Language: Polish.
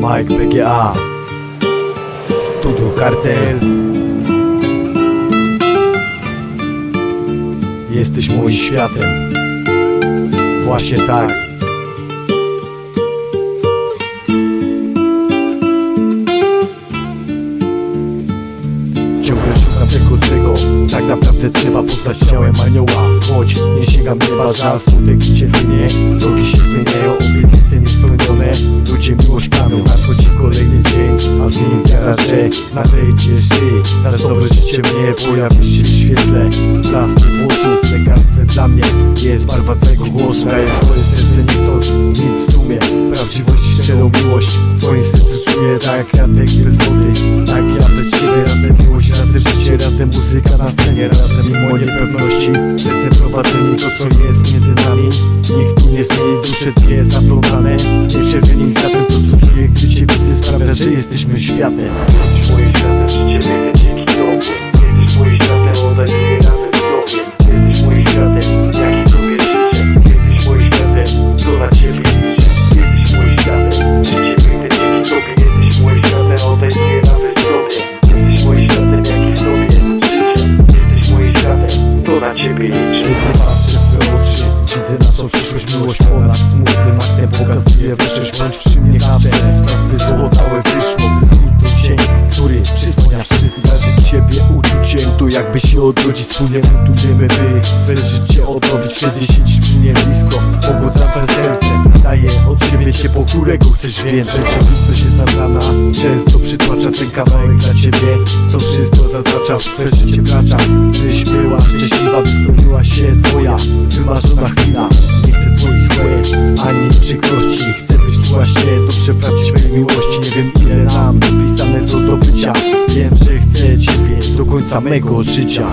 Mike PGA Studio Kartel. Jesteś moim światem. Właśnie tak. Ciągle szukam tego czego Tak naprawdę trzeba poznać ciałem anioła. Choć nie sięgam nieba za smutek i cierpienie Drogi się zmieniają, obietnice niespełnione Ludzie miłość planu, nadchodzi kolejny dzień A z nim wiara, że nadejdzie szyj Nasz nowe życie mnie pojawi się w świetle Blask włosów, lekarstwem dla mnie Jest barwa twojego głosu, daję swoje serce nie chcąc nic w sumie. Prawdziwości szczerą miłość W twoim sercu czuję. Tak kratek bez wody Tak ja razem muzyka na scenie, razem mimo niepewności Serce prowadzenie to co jest między nami. Nikt tu nie zmieni dusze dwie zaplątane. Nie przewinić za tym to co czuję Gdy cię widzę sprawia, że jesteśmy światem. Jesteś moim światem, życie mnie dzięki tobie. Jesteś moim światem, oddaję razem z tobie Miłość ponad smutnym aktem pokazuje wyższość Bądź przy mnie zawsze, sprawy zło całe wyszło Zniknął cień, który przysłania wszystko. Zdarzyć ciebie uczuciem, to jakby się odrodzić Wspólnie budujemy by swe życie odrobić Wtedy siedzisz przy mnie blisko, pobudza twe serce Daję od siebie ciepło, którego chcesz więcej. Rzeczywistość jest często przytłacza ten kawałek dla ciebie Co wszystko zaznacza, w twe życie wracza Byś była szczęśliwa, by spełniła się twoja wymarzona chwila. Nie chcę twoich łez, ani przykrości. Chcę byś czuła się dobrze w miłości. Nie wiem ile nam dopisane do zdobycia. Wiem, że chcę ciebie do końca mego życia